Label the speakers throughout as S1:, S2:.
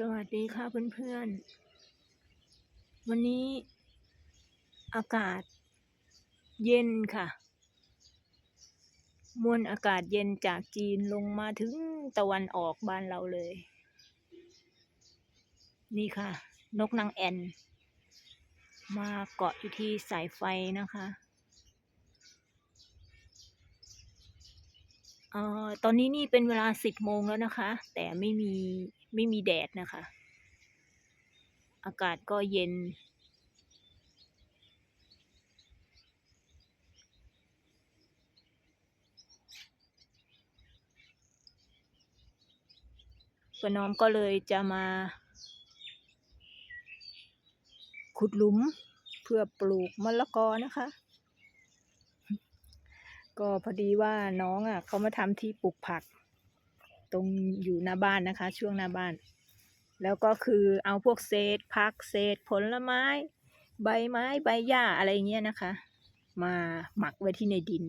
S1: สวัสดีค่ะเพื่อนๆ วันนี้อากาศเย็นค่ะ มวลอากาศเย็นจากจีนลงมาถึงตะวันออกบ้านเราเลย นี่ค่ะ นกนางแอ่น มาเกาะอยู่ที่สายไฟนะคะเอ่อตอนนี้นี่เป็นเวลาสิบโมงแล้วนะคะ แต่ไม่มี ไม่มีแดดนะคะ อากาศก็เย็นประนอมก็เลยจะมา ขุดหลุมเพื่อปลูกมะละกอนะคะ ก็พอดีว่าน้องอะเขามาทำที่ปลูกผัก ตรงอยู่หน้าบ้านนะคะ ช่วงหน้าบ้าน แล้วก็คือเอาพวกเศษผักเศษผลไม้ ใบไม้ใบหญ้าอะไรเงี้ยนะคะ มาหมักไว้ที่ในดิน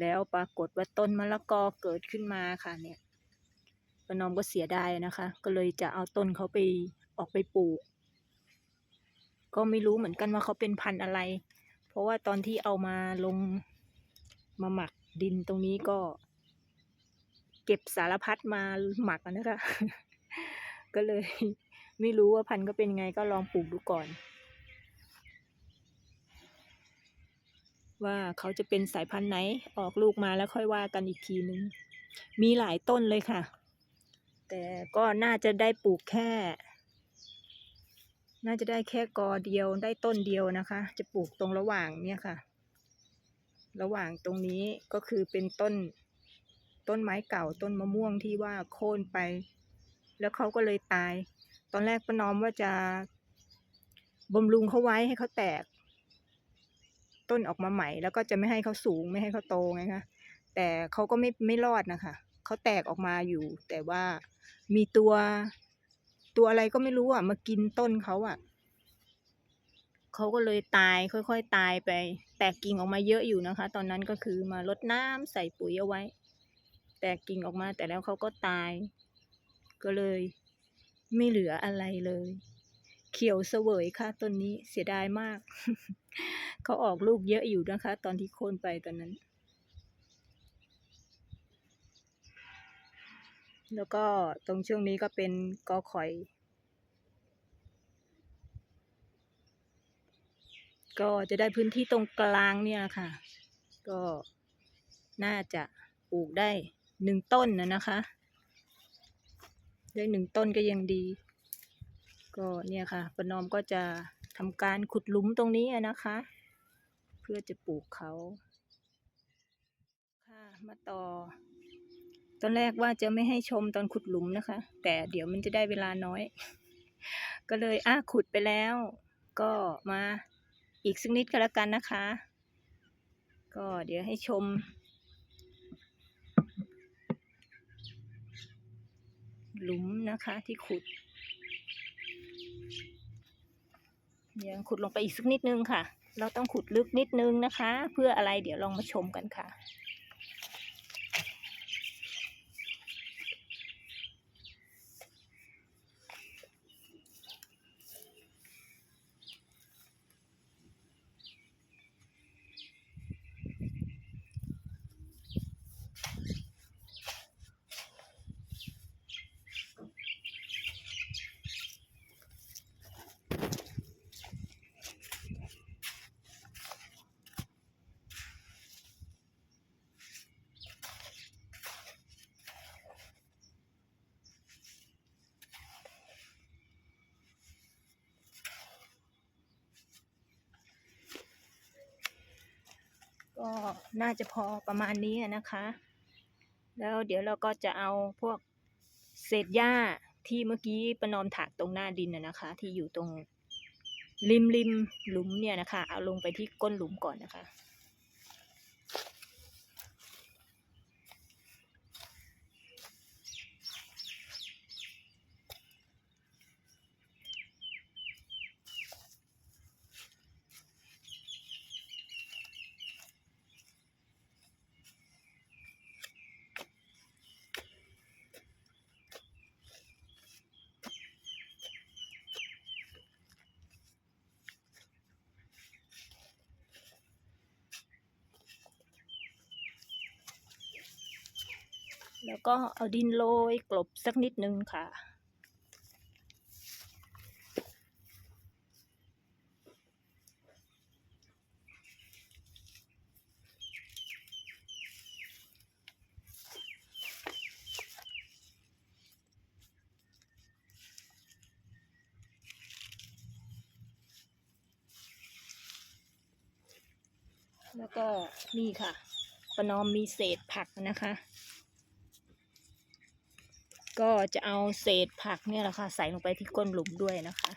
S1: แล้วปรากฏว่าต้นมะละกอเกิดขึ้นมาค่ะเนี่ยประนอมก็เสียดายนะคะ ก็เลยจะเอาต้นเขาไปออกไปปลูก ก็ไม่รู้เหมือนกันว่าเขาเป็นพันธุ์อะไร เพราะว่าตอนที่เอามาลงมาหมักดินตรงนี้ก็ เก็บสารพัดมาหมักนะคะ ก็เลย ไม่รู้ว่าพันธุ์ก็เป็นไงก็ลองปลูกดูก่อน ว่าเขาจะเป็นสายพันธุ์ไหนออกลูกมาแล้วค่อยว่ากันอีกทีนึง มีหลายต้นเลยค่ะ แต่ก็น่าจะได้ปลูกแค่ น่าจะได้แค่กอเดียวได้ต้นเดียวนะคะ จะปลูกตรงระหว่างเนี่ยค่ะ ระหว่างตรงนี้ก็คือเป็นต้น ต้นไม้เก่าต้นมะม่วงที่ว่าโค่นไป แล้วเขาก็เลยตาย ตอนแรกประนอมว่าจะบำรุงเขาไว้ให้เขาแตก ต้นออกมาใหม่ แล้วก็จะไม่ให้เขาสูงไม่ให้เขาโตไงคะแต่เขาก็ไม่ไม่รอดนะคะเขาแตกออกมาอยู่ แต่ว่ามีตัวตัวอะไรก็ไม่รู้อะมากินต้นเขาอะเขาก็เลยตายค่อยๆตายไป แตกกิ่งออกมาเยอะอยู่นะคะ ตอนนั้นก็คือมารดน้ำใส่ปุ๋ยเอาไว้ แตกกิ่งออกมาแต่แล้วเขาก็ตาย ก็เลย ไม่เหลืออะไรเลย เขียวเสวยค่ะต้นนี้เสียดายมาก เขาออกลูกเยอะอยู่นะคะ ตอนที่โค่นไปตอนนั้น แล้วก็ตรงช่วงนี้ก็เป็นกอข่อย ก็จะได้พื้นที่ตรงกลางเนี่ยค่ะ ก็น่าจะปลูกได้ หนึ่งต้นนะนะคะ ได้หนึ่งต้นก็ยังดี ก็เนี่ยค่ะประนอมก็จะทำการขุดหลุมตรงนี้นะคะ เพื่อจะปลูกเขาค่ะมาต่อ ตอนแรกว่าจะไม่ให้ชมตอนขุดหลุมนะคะ แต่เดี๋ยวมันจะได้เวลาน้อย ก็เลยอะขุดไปแล้ว ก็มาอีกสักนิดก็แล้วกันนะคะ ก็เดี๋ยวให้ชม หลุมนะคะที่ขุดเดี๋ยวขุดลงไปอีกสักนิดนึงค่ะ เราต้องขุดลึกนิดนึงนะคะ เพื่ออะไรเดี๋ยวลองมาชมกันค่ะ ก็น่าจะพอประมาณนี้นะคะ แล้วเดี๋ยวเราก็จะเอาพวกเศษหญ้าที่เมื่อกี้ประนอมถากตรงหน้าดินนะคะ ที่อยู่ตรงริมริมหลุมเนี่ยนะคะ เอาลงไปที่ก้นหลุมก่อนนะคะ แล้วก็เอาดินโรยกลบสักนิดนึงค่ะ แล้วก็นี่ค่ะ ประนอมมีเศษผักนะคะ ก็จะเอาเศษผักเนี่ยแหละค่ะ ใส่ลงไปที่ก้นหลุมด้วยนะคะ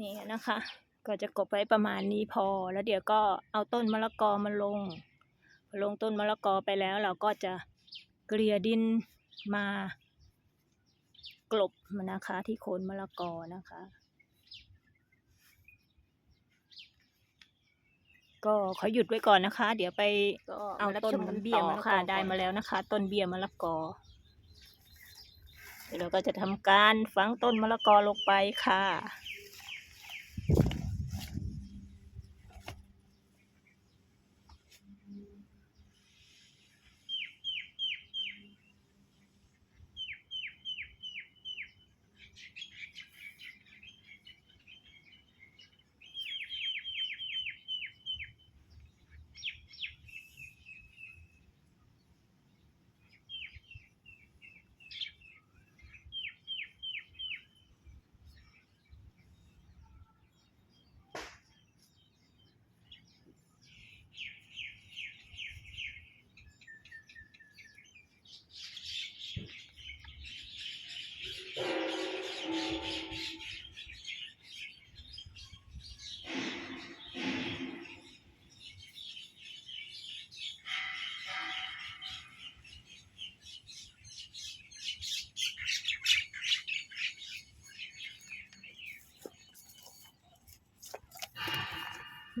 S1: นี่นะคะ ก็จะกบไว้ประมาณนี้พอ แล้วเดี๋ยวก็เอาต้นมะละกอมาลงพอลงต้นมะละกอไปแล้วเราก็จะเกลี่ยดินมากลบมันนะคะที่โคนมะละกอนะคะ ก็ขอหยุดไว้ก่อนนะคะ เดี๋ยวไปเอาต้นเบี้ยมะละกอได้มาแล้วนะคะ ต้นเบี้ยมะละกอเดี๋ยวเราก็จะทำการฝังต้นมะละกอลงไปค่ะ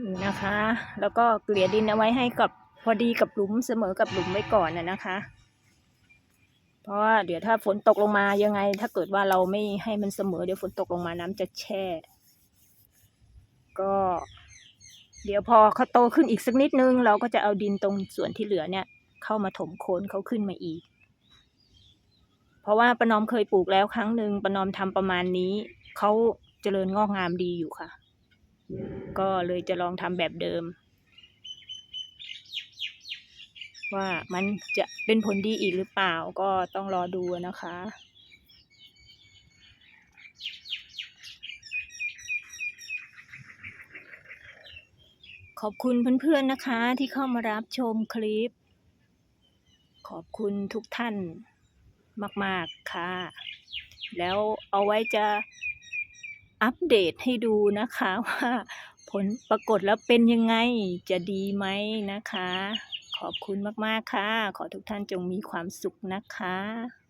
S1: นี่นะคะ แล้วก็เกลี่ยดินเอาไว้ให้กับพอดีกับหลุมเสมอกับหลุมไว้ก่อนนะนะคะ เพราะว่าเดี๋ยวถ้าฝนตกลงมายังไง ถ้าเกิดว่าเราไม่ให้มันเสมอเดี๋ยวฝนตกลงมาน้ำจะแช่ ก็ เดี๋ยวพอเขาโตขึ้นอีกสักนิดนึง เราก็จะเอาดินตรงส่วนที่เหลือเนี่ย เข้ามาถมโคนเขาขึ้นมาอีก เพราะว่าประนอมเคยปลูกแล้วครั้งหนึ่งประนอมทำประมาณนี้เขาเจริญงอกงามดีอยู่ค่ะ ก็เลยจะลองทำแบบเดิม ว่ามันจะเป็นผลดีอีกหรือเปล่าก็ต้องรอดูนะคะขอบคุณเพื่อนๆนะคะที่เข้ามารับชมคลิป ขอบคุณทุกท่านมาก ๆ ค่ะ แล้วเอาไว้จะ อัปเดตให้ดูนะคะว่าผลปรากฏแล้วเป็นยังไงจะดีไหมนะคะ ขอบคุณมาก ๆ ค่ะ ขอทุกท่านจงมีความสุขนะคะ